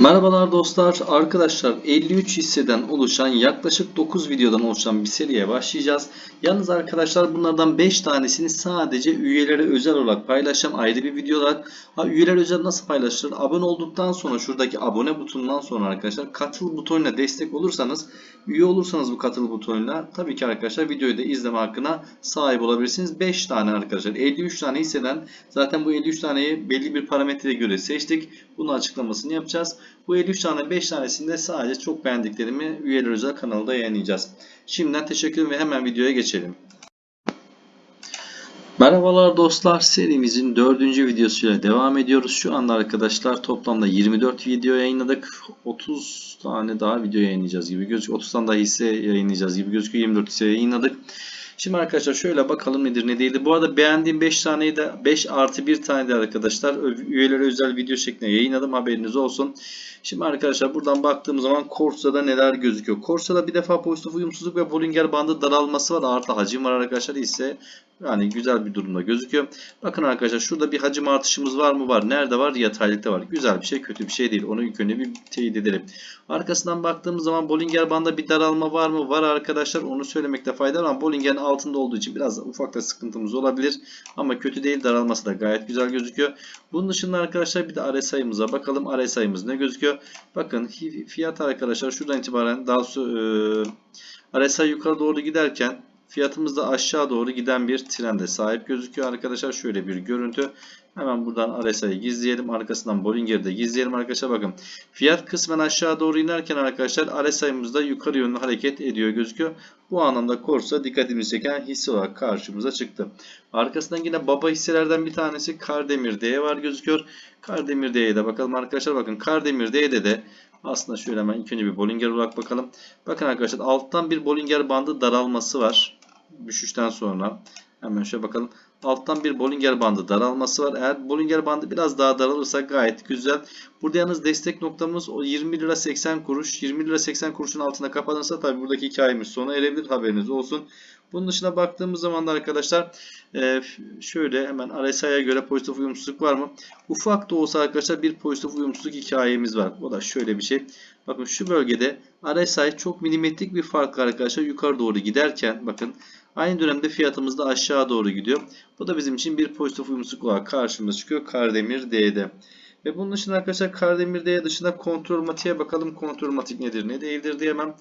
Merhabalar dostlar. Arkadaşlar 53 hisseden oluşan yaklaşık 9 videodan oluşan bir seriye başlayacağız. Yalnız arkadaşlar bunlardan 5 tanesini sadece üyelere özel olarak paylaşacağım. Ayrı bir videolar. Ha üyeler özel nasıl paylaşılır? Abone olduktan sonra şuradaki abone butonundan sonra arkadaşlar katıl butonuna destek olursanız üye olursanız bu katıl butonuyla tabii ki arkadaşlar videoyu da izleme hakkına sahip olabilirsiniz. 5 tane arkadaşlar 53 tane hisseden zaten bu 53 taneyi belli bir parametreye göre seçtik. Bunun açıklamasını yapacağız. Bu 53 tane 5 tanesinde sadece çok beğendiklerimi üyeler özel kanalda yayınlayacağız. Şimdiden teşekkür ve hemen videoya geçelim. Merhabalar dostlar serimizin 4. videosuyla devam ediyoruz. Şu anda arkadaşlar toplamda 24 video yayınladık. 30 tane daha video yayınlayacağız gibi gözüküyor. 30 tane daha hisse yayınlayacağız gibi gözüküyor. 24 hisse yayınladık. Şimdi arkadaşlar şöyle bakalım nedir ne değildi. Bu arada beğendiğim 5 taneyi de 5 artı 1 tane de arkadaşlar üyelere özel video şeklinde yayınladım. Haberiniz olsun. Şimdi arkadaşlar buradan baktığım zaman Corsa'da neler gözüküyor. Corsa'da bir defa pozitif uyumsuzluk ve Bollinger bandı daralması var. Artı hacim var arkadaşlar ise yani güzel bir durumda gözüküyor. Bakın arkadaşlar şurada bir hacim artışımız var mı? Var. Nerede var? Yataylıkta var. Güzel bir şey, kötü bir şey değil. Onu ilk önce bir teyit edelim. Arkasından baktığımız zaman Bollinger bandında bir daralma var mı? Var arkadaşlar. Onu söylemekte fayda var ama Bollinger'in altında olduğu için biraz ufak da sıkıntımız olabilir. Ama kötü değil. Daralması da gayet güzel gözüküyor. Bunun dışında arkadaşlar bir de RSI'mıza bakalım. RSI'mız ne gözüküyor? Bakın fiyat arkadaşlar şuradan itibaren daha sonra e, RSI yukarı doğru giderken Fiyatımız da aşağı doğru giden bir trende sahip gözüküyor arkadaşlar. Şöyle bir görüntü. Hemen buradan RSI'yi gizleyelim. Arkasından Bollinger'i de gizleyelim arkadaşlar. Bakın fiyat kısmen aşağı doğru inerken arkadaşlar RSI'miz da yukarı yönlü hareket ediyor gözüküyor. Bu anlamda Corsa dikkatimizi çeken hisse olarak karşımıza çıktı. Arkasından yine baba hisselerden bir tanesi Kardemir D var gözüküyor. Kardemir D'ye de bakalım arkadaşlar. Bakın Kardemir D'de de aslında şöyle hemen ilk önce bir Bollinger olarak bakalım. Bakın arkadaşlar alttan bir Bollinger bandı daralması var düşüşten sonra. Hemen şöyle bakalım. Alttan bir Bollinger bandı daralması var. Eğer Bollinger bandı biraz daha daralırsa gayet güzel. Burada yalnız destek noktamız o 20 lira 80 kuruş. 20 lira 80 kuruşun altına kapanırsa tabi buradaki hikayemiz sona erebilir. Haberiniz olsun. Bunun dışına baktığımız zaman da arkadaşlar e, şöyle hemen RSI'ye göre pozitif uyumsuzluk var mı? Ufak da olsa arkadaşlar bir pozitif uyumsuzluk hikayemiz var. O da şöyle bir şey. Bakın şu bölgede RSI çok milimetrik bir fark arkadaşlar yukarı doğru giderken bakın Aynı dönemde fiyatımız da aşağı doğru gidiyor. Bu da bizim için bir pozitif uyumsuzluk olarak karşımıza çıkıyor. Kardemir D'de. Ve bunun dışında arkadaşlar Kardemir D dışında kontrol matiğe bakalım. Kontrol matik nedir ne değildir diye hemen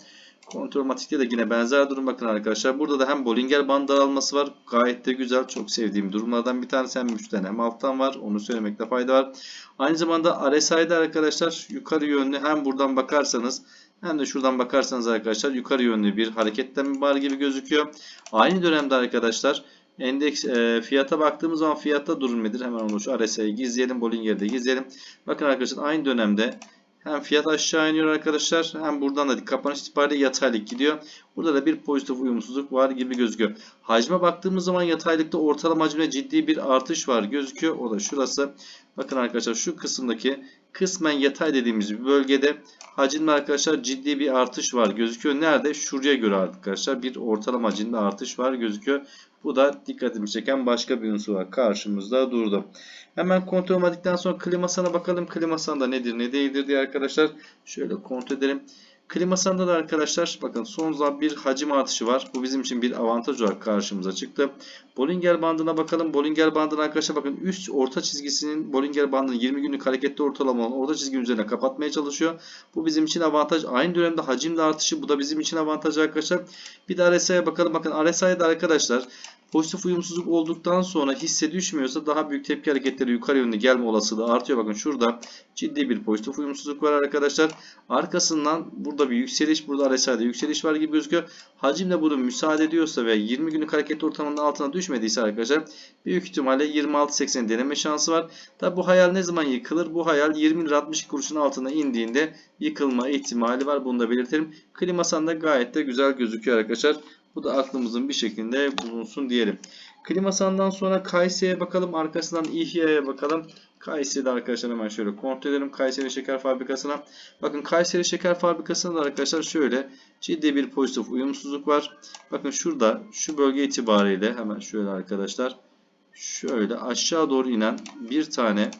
kontrol matikte de yine benzer durum bakın arkadaşlar. Burada da hem Bollinger band daralması var. Gayet de güzel. Çok sevdiğim durumlardan bir tanesi hem üstten hem alttan var. Onu söylemekte fayda var. Aynı zamanda RSI'de arkadaşlar yukarı yönlü hem buradan bakarsanız hem de şuradan bakarsanız arkadaşlar yukarı yönlü bir hareketlenme var gibi gözüküyor. Aynı dönemde arkadaşlar endeks e, fiyata baktığımız zaman fiyatta durum nedir? Hemen onu şu RSI'yi gizleyelim. Bollinger'i de gizleyelim. Bakın arkadaşlar aynı dönemde hem fiyat aşağı iniyor arkadaşlar hem buradan da kapanış itibariyle yataylık gidiyor. Burada da bir pozitif uyumsuzluk var gibi gözüküyor. Hacme baktığımız zaman yataylıkta ortalama hacimde ciddi bir artış var gözüküyor. O da şurası. Bakın arkadaşlar şu kısımdaki kısmen yatay dediğimiz bir bölgede hacimde arkadaşlar ciddi bir artış var gözüküyor. Nerede? Şuraya göre arkadaşlar bir ortalama hacimde artış var gözüküyor. Bu da dikkatimi çeken başka bir unsur var. Karşımızda durdu. Hemen kontrol edildikten sonra klimasana bakalım. Klimasanda nedir ne değildir diye arkadaşlar. Şöyle kontrol edelim. Klimasanda da arkadaşlar bakın son zaman bir hacim artışı var. Bu bizim için bir avantaj olarak karşımıza çıktı. Bollinger bandına bakalım. Bollinger bandına arkadaşlar bakın üst orta çizgisinin Bollinger bandının 20 günlük hareketli ortalama olan orta çizgi üzerine kapatmaya çalışıyor. Bu bizim için avantaj. Aynı dönemde hacimle artışı bu da bizim için avantaj arkadaşlar. Bir de RSI'ye bakalım. Bakın RSI'de arkadaşlar Pozitif uyumsuzluk olduktan sonra hisse düşmüyorsa daha büyük tepki hareketleri yukarı yönlü gelme olasılığı artıyor. Bakın şurada ciddi bir pozitif uyumsuzluk var arkadaşlar. Arkasından burada bir yükseliş, burada RSI'de yükseliş var gibi gözüküyor. Hacim de bunu müsaade ediyorsa ve 20 günlük hareket ortamının altına düşmediyse arkadaşlar büyük ihtimalle 26.80 deneme şansı var. Tabi bu hayal ne zaman yıkılır? Bu hayal 20 lira 62 kuruşun altına indiğinde yıkılma ihtimali var. Bunu da belirtelim. Klimasan da gayet de güzel gözüküyor arkadaşlar. Bu da aklımızın bir şekilde bulunsun diyelim. Klimasan'dan sonra Kayseri'ye bakalım. Arkasından İHY'ye bakalım. Kayseri'de arkadaşlar hemen şöyle kontrol edelim. Kayseri Şeker Fabrikası'na. Bakın Kayseri Şeker Fabrikası'nda arkadaşlar şöyle ciddi bir pozitif uyumsuzluk var. Bakın şurada şu bölge itibariyle hemen şöyle arkadaşlar şöyle aşağı doğru inen bir tane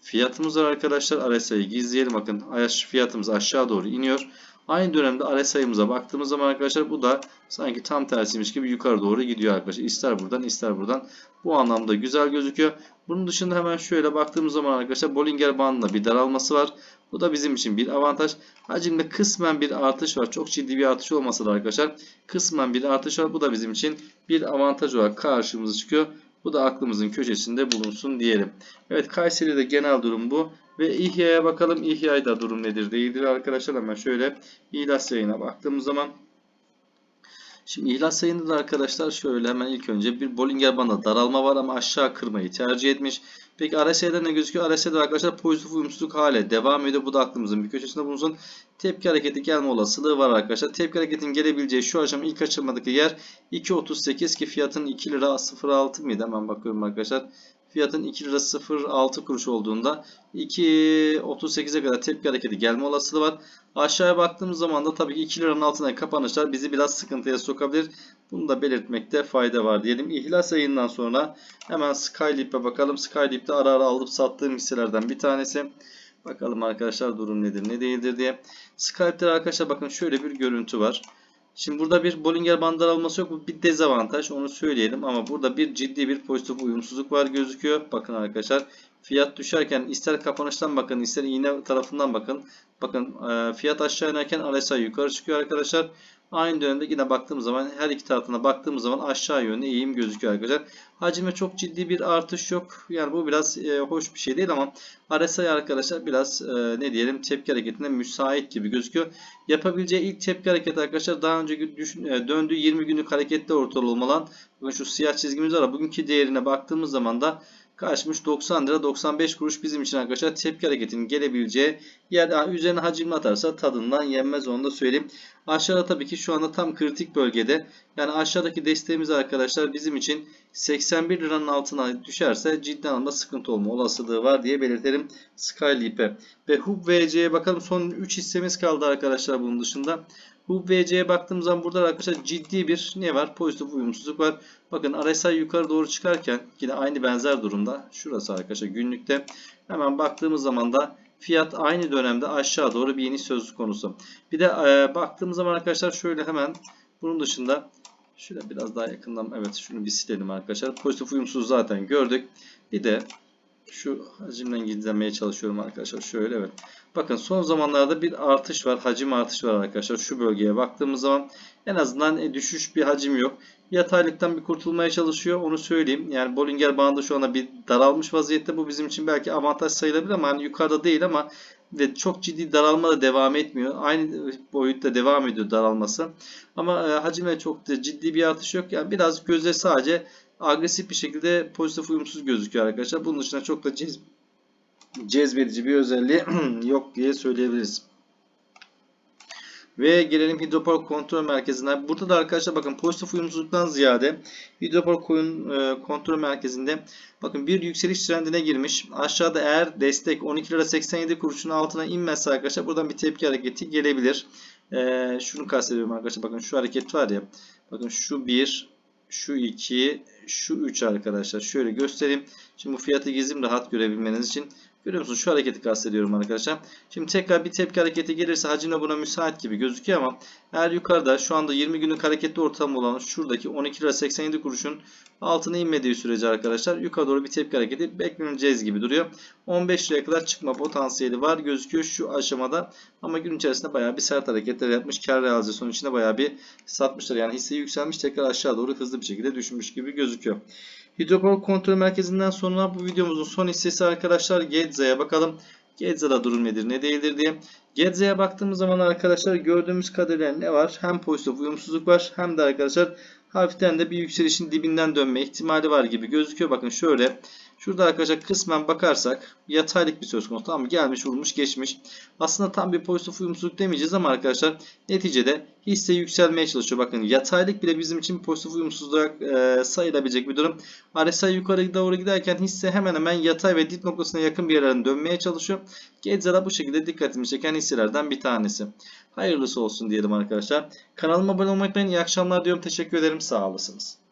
fiyatımız var arkadaşlar. RSI'yi gizleyelim. Bakın fiyatımız aşağı doğru iniyor. Aynı dönemde RSI'mize baktığımız zaman arkadaşlar bu da sanki tam tersiymiş gibi yukarı doğru gidiyor arkadaşlar. İster buradan ister buradan. Bu anlamda güzel gözüküyor. Bunun dışında hemen şöyle baktığımız zaman arkadaşlar Bollinger bandında bir daralması var. Bu da bizim için bir avantaj. Hacimde kısmen bir artış var. Çok ciddi bir artış olmasa da arkadaşlar kısmen bir artış var. Bu da bizim için bir avantaj olarak karşımıza çıkıyor. Bu da aklımızın köşesinde bulunsun diyelim. Evet Kayseri'de genel durum bu. Ve İHYa'ya bakalım. İHYa'da durum nedir değildir arkadaşlar. Hemen şöyle ihlas yayına baktığımız zaman Şimdi ihlas sayında da arkadaşlar şöyle hemen ilk önce bir Bollinger bandında daralma var ama aşağı kırmayı tercih etmiş. Peki RSI'de ne gözüküyor? RSI'de arkadaşlar pozitif uyumsuzluk hale devam ediyor. Bu da aklımızın bir köşesinde bulunsun. Tepki hareketi gelme olasılığı var arkadaşlar. Tepki hareketin gelebileceği şu aşama ilk aşamadaki yer 2.38 ki fiyatın 2 lira 0.6 mıydı? Hemen bakıyorum arkadaşlar. Fiyatın 2 lira 0.6 kuruş olduğunda 2.38'e kadar tepki hareketi gelme olasılığı var. Aşağıya baktığımız zaman da tabii ki 2 liranın altına kapanışlar bizi biraz sıkıntıya sokabilir. Bunu da belirtmekte fayda var diyelim. İhlas ayından sonra hemen Skylip'e bakalım. Skylip'te ara ara alıp sattığım hisselerden bir tanesi. Bakalım arkadaşlar durum nedir ne değildir diye. Skype'de arkadaşlar bakın şöyle bir görüntü var. Şimdi burada bir Bollinger bandı daralması yok. Bu bir dezavantaj. Onu söyleyelim. Ama burada bir ciddi bir pozitif uyumsuzluk var gözüküyor. Bakın arkadaşlar. Fiyat düşerken ister kapanıştan bakın ister iğne tarafından bakın. Bakın e, fiyat aşağı inerken RSI yukarı çıkıyor arkadaşlar. Aynı dönemde yine baktığımız zaman her iki tarafına baktığımız zaman aşağı yönlü eğim gözüküyor arkadaşlar. Hacime çok ciddi bir artış yok. Yani bu biraz e, hoş bir şey değil ama RSI arkadaşlar biraz e, ne diyelim tepki hareketine müsait gibi gözüküyor. Yapabileceği ilk tepki hareketi arkadaşlar daha önce düşün, e, döndüğü 20 günlük harekette. Bakın şu siyah çizgimiz var. Bugünkü değerine baktığımız zaman da Karşımış 90 lira 95 kuruş bizim için arkadaşlar tepki hareketinin gelebileceği yer üzerine hacimli atarsa tadından yenmez onu da söyleyeyim. Aşağıda tabii ki şu anda tam kritik bölgede. Yani aşağıdaki desteğimiz arkadaşlar bizim için 81 liranın altına düşerse ciddi anlamda sıkıntı olma olasılığı var diye belirtelim Skyleap'e. Ve Hub VC'ye bakalım son 3 hissemiz kaldı arkadaşlar bunun dışında. Bu VC'ye baktığımız zaman burada arkadaşlar ciddi bir ne var? Pozitif uyumsuzluk var. Bakın RSI yukarı doğru çıkarken yine aynı benzer durumda. Şurası arkadaşlar günlükte. Hemen baktığımız zaman da fiyat aynı dönemde aşağı doğru bir iniş söz konusu. Bir de e, baktığımız zaman arkadaşlar şöyle hemen bunun dışında şöyle biraz daha yakından evet şunu bir silelim arkadaşlar. Pozitif uyumsuz zaten gördük. Bir de şu hacimden gizlemeye çalışıyorum arkadaşlar. Şöyle evet. Bakın son zamanlarda bir artış var. Hacim artışı var arkadaşlar. Şu bölgeye baktığımız zaman en azından e, düşüş bir hacim yok. Yataylıktan bir kurtulmaya çalışıyor. Onu söyleyeyim. Yani Bollinger bandı şu anda bir daralmış vaziyette. Bu bizim için belki avantaj sayılabilir ama hani yukarıda değil ama ve çok ciddi daralma da devam etmiyor. Aynı boyutta devam ediyor daralması. Ama e, hacime çok da ciddi bir artış yok. Yani biraz göze sadece agresif bir şekilde pozitif uyumsuz gözüküyor arkadaşlar. Bunun dışında çok da cez cezbedici bir özelliği yok diye söyleyebiliriz. Ve gelelim hidropor kontrol merkezine. Burada da arkadaşlar bakın pozitif uyumsuzluktan ziyade hidropor koyun e, kontrol merkezinde bakın bir yükseliş trendine girmiş. Aşağıda eğer destek 12 lira 87 kuruşun altına inmezse arkadaşlar buradan bir tepki hareketi gelebilir. E, şunu kastediyorum arkadaşlar bakın şu hareket var ya. Bakın şu bir şu 2, şu 3 arkadaşlar. Şöyle göstereyim. Şimdi bu fiyatı gizlim rahat görebilmeniz için. Görüyor musunuz? Şu hareketi kastediyorum arkadaşlar. Şimdi tekrar bir tepki hareketi gelirse hacimle buna müsait gibi gözüküyor ama eğer yukarıda şu anda 20 günlük hareketli ortam olan şuradaki 12 lira 87 kuruşun altına inmediği sürece arkadaşlar yukarı doğru bir tepki hareketi bekleneceğiz gibi duruyor. 15 liraya kadar çıkma potansiyeli var gözüküyor şu aşamada ama gün içerisinde bayağı bir sert hareketler yapmış. Kar realizasyonu içinde bayağı bir satmışlar. Yani hisse yükselmiş tekrar aşağı doğru hızlı bir şekilde düşmüş gibi gözüküyor. Hidropor kontrol merkezinden sonra bu videomuzun son hissesi arkadaşlar Gedza'ya bakalım. Gedza'da durum nedir ne değildir diye. Gedza'ya baktığımız zaman arkadaşlar gördüğümüz kadarıyla ne var? Hem pozitif uyumsuzluk var hem de arkadaşlar hafiften de bir yükselişin dibinden dönme ihtimali var gibi gözüküyor. Bakın şöyle Şurada arkadaşlar kısmen bakarsak yataylık bir söz konusu. Tamam gelmiş vurmuş geçmiş. Aslında tam bir pozitif uyumsuzluk demeyeceğiz ama arkadaşlar neticede hisse yükselmeye çalışıyor. Bakın yataylık bile bizim için pozitif uyumsuzluğa e, sayılabilecek bir durum. RSI yukarı doğru giderken hisse hemen hemen yatay ve dip noktasına yakın bir yerlerden dönmeye çalışıyor. Gedzara bu şekilde dikkatimi çeken hisselerden bir tanesi. Hayırlısı olsun diyelim arkadaşlar. Kanalıma abone olmayı unutmayın. İyi akşamlar diyorum. Teşekkür ederim. Sağ olasınız.